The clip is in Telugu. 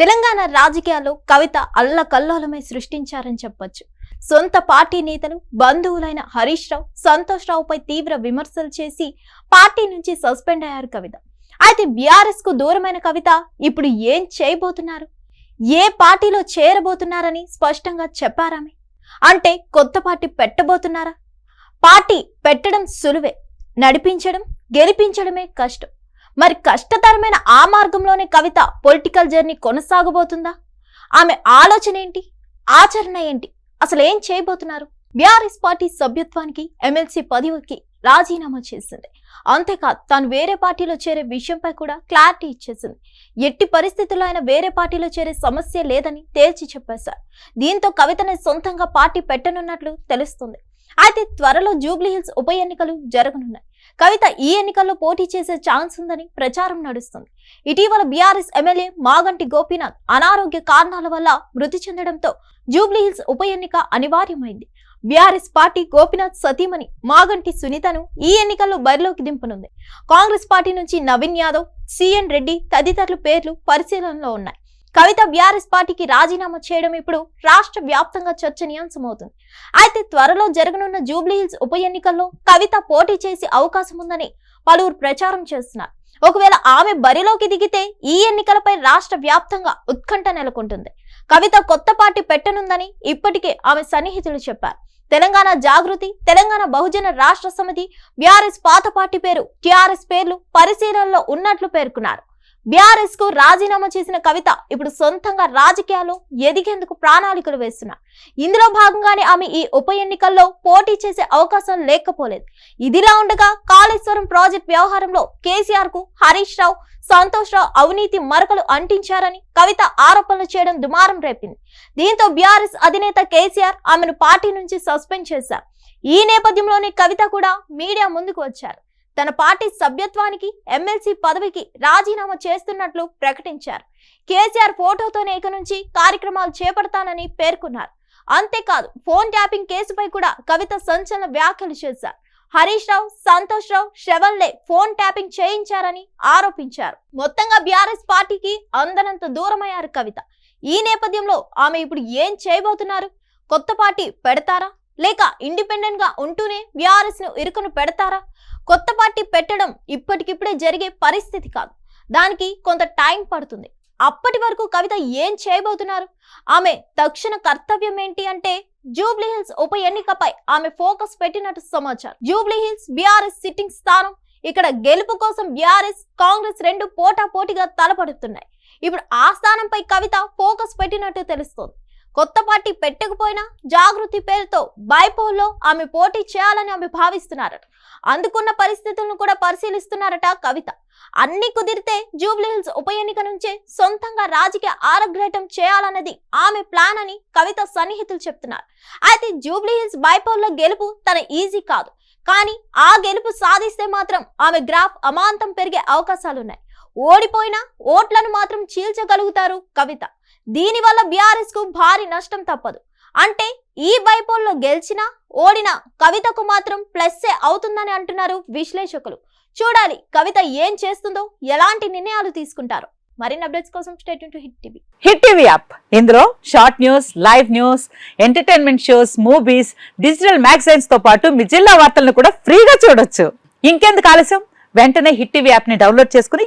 తెలంగాణ రాజకీయాల్లో కవిత అల్లకల్లోలమై సృష్టించారని చెప్పొచ్చు. సొంత పార్టీ నేతలు బంధువులైన హరీష్ రావు సంతోష్ రావుపై తీవ్ర విమర్శలు చేసి పార్టీ నుంచి సస్పెండ్ అయ్యారు కవిత. అయితే బీఆర్ఎస్కు దూరమైన కవిత ఇప్పుడు ఏం చేయబోతున్నారు? ఏ పార్టీలో చేరబోతున్నారని స్పష్టంగా చెప్పారామె అంటే కొత్త పార్టీ పెట్టబోతున్నారా? పార్టీ పెట్టడం సులువే. నడిపించడం గెలిపించడమే కష్టం. మరి కష్టతరమైన ఆ మార్గంలోనే కవిత పొలిటికల్ జర్నీ కొనసాగబోతుందా? ఆమె ఆలోచన ఏంటి? ఆచరణ ఏంటి? అసలు ఏం చేయబోతున్నారు? బీఆర్ఎస్ పార్టీ సభ్యత్వానికి ఎమ్మెల్సీ పదవికి రాజీనామా చేసింది. అంతేకాదు తాను వేరే పార్టీలో చేరే విషయంపై కూడా క్లారిటీ ఇచ్చేసింది. ఎట్టి పరిస్థితుల్లో ఆయన వేరే పార్టీలో చేరే సమస్య లేదని తేల్చి చెప్పేశారు. దీంతో కవితని సొంతంగా పార్టీ పెట్టనున్నట్లు తెలుస్తుంది. అయితే త్వరలో జూబ్లీహిల్స్ ఉప ఎన్నికలు జరగనున్నాయి. కవిత ఈ ఎన్నికల్లో పోటీ చేసే ఛాన్స్ ఉందని ప్రచారం నడుస్తుంది. ఇటీవల బీఆర్ఎస్ ఎమ్మెల్యే మాగంటి గోపీనాథ్ అనారోగ్య కారణాల వల్ల మృతి చెందడంతో జూబ్లీ హిల్స్ ఉప ఎన్నిక అనివార్యమైంది. బీఆర్ఎస్ పార్టీ గోపీనాథ్ సతీమణి మాగంటి సునీతను ఈ ఎన్నికల్లో బరిలోకి దింపనుంది. కాంగ్రెస్ పార్టీ నుంచి నవీన్ యాదవ్ సిఎన్ రెడ్డి తదితరుల పేర్లు పరిశీలనలో ఉన్నాయి. కవిత బీఆర్ఎస్ పార్టీకి రాజీనామా చేయడం ఇప్పుడు రాష్ట్ర వ్యాప్తంగా చర్చనీయాంశమవుతుంది. అయితే త్వరలో జరగనున్న జూబ్లీహిల్స్ ఉప ఎన్నికల్లో కవిత పోటీ చేసే అవకాశం ఉందని పలువురు ప్రచారం చేస్తున్నారు. ఒకవేళ ఆమె బరిలోకి దిగితే ఈ ఎన్నికలపై రాష్ట్ర వ్యాప్తంగా ఉత్కంఠ నెలకొంటుంది. కవిత కొత్త పార్టీ పెట్టనుందని ఇప్పటికే ఆమె సన్నిహితులు చెప్పారు. తెలంగాణ జాగృతి తెలంగాణ బహుజన రాష్ట్ర సమితి బీఆర్ఎస్ పాత పార్టీ పేరు టిఆర్ఎస్ పేర్లు పరిశీలనలో ఉన్నట్లు పేర్కొన్నారు. బీఆర్ఎస్కు రాజీనామా చేసిన కవిత ఇప్పుడు సొంతంగా రాజకీయాల్లో ఎదిగేందుకు ప్రణాళికలు వేస్తున్నారు ఇందులో భాగంగానే ఆమె ఈ ఉప ఎన్నికల్లో పోటీ చేసే అవకాశం లేకపోలేదు. ఇదిలా ఉండగా కాళేశ్వరం ప్రాజెక్ట్ వ్యవహారంలో కేసీఆర్కు హరీష్ రావు సంతోష్ రావు అవినీతి మరకలు అంటించారని కవిత ఆరోపణలు చేయడం దుమారం రేపింది. దీంతో బీఆర్ఎస్ అధినేత కేసీఆర్ ఆమెను పార్టీ నుంచి సస్పెండ్ చేశారు. ఈ నేపథ్యంలోనే కవిత కూడా మీడియా ముందుకు వచ్చారు. తన పార్టీ సభ్యత్వానికి ఎమ్మెల్సీ పదవికి రాజీనామా చేస్తున్నట్లు ప్రకటించారు. కేసీఆర్ ఫోటోతోనే ఇక నుంచి కార్యక్రమాలు చేపడతానని పేర్కొన్నారు. అంతేకాదు ఫోన్ ట్యాపింగ్ కేసుపై కూడా కవిత సంచలన వ్యాఖ్యలు చేశారు. హరీష్ రావు సంతోష్ రావు శ్రవణ్లే ఫోన్ ట్యాపింగ్ చేయించారని ఆరోపించారు. మొత్తంగా బీఆర్ఎస్ పార్టీకి అందనంత దూరమయ్యారు కవిత. ఈ నేపథ్యంలో ఆమె ఇప్పుడు ఏం చేయబోతున్నారు? కొత్త పార్టీ పెడతారా? లేక ఇండిపెండెంట్గా ఉంటూనే బీఆర్ఎస్ను ఇరుకును పెడతారా? కొత్త పార్టీ పెట్టడం ఇప్పటికిప్పుడే జరిగే పరిస్థితి కాదు. దానికి కొంత టైం పడుతుంది. అప్పటి వరకు కవిత ఏం చేయబోతున్నారు? ఆమె తక్షణ కర్తవ్యం ఏంటి అంటే జూబ్లీ హిల్స్ ఉప ఎన్నికపై ఆమె ఫోకస్ పెట్టినట్టు సమాచారం. జూబ్లీ హిల్స్ బీఆర్ఎస్ సిట్టింగ్ స్థానం ఇక్కడ గెలుపు కోసం బీఆర్ఎస్ కాంగ్రెస్ రెండు పోటా పోటీగా తలపడుతున్నాయి. ఇప్పుడు ఆ స్థానంపై కవిత ఫోకస్ పెట్టినట్టు తెలుస్తోంది. కొత్త పార్టీ పెట్టకపోయినా జాగృతి పేరుతో బైపోల్లో ఆమె పోటీ చేయాలని ఆమె భావిస్తున్నారట. అందుకున్న పరిస్థితులను కూడా పరిశీలిస్తున్నారట కవిత. అన్ని కుదిరితే జూబ్లీహిల్స్ ఉప ఎన్నిక నుంచే సొంతంగా రాజకీయ ఆరగ్రహటం చేయాలన్నది ఆమె ప్లాన్ అని కవిత సన్నిహితులు చెప్తున్నారు. అయితే జూబ్లీహిల్స్ బైపోల్లో గెలుపు తన ఈజీ కాదు. కానీ ఆ గెలుపు సాధిస్తే మాత్రం ఆమె గ్రాఫ్ అమాంతం పెరిగే అవకాశాలున్నాయి. ఓడిపోయినా ఓట్లను మాత్రం చీల్చగలుగుతారు కవిత. దీనివల్ల బీఆర్ఎస్కు భారీ నష్టం తప్పదు. అంటే ఈ బైపోల్లో గెలిచినా ఓడినా కవితకు మాత్రం ప్లస్సే అవుతుందని అంటున్నారు విశ్లేషకులు. చూడాలి కవిత ఏం చేస్తుందో ఎలాంటి నిర్ణయాలు తీసుకుంటారో. మరిన్ని అప్డేట్స్ కోసం state to Hit TV Hit TV app ఇందులో short news live news entertainment shows movies digital మ్యాగజైన్స్తో పాటు మీ జిల్లా వార్తలను కూడా ఫ్రీగా చూడొచ్చు. ఇంకెందుకు ఆలస్యం? వెంటనే హిట్ టీవీ యాప్ని డౌన్లోడ్ చేసుకుని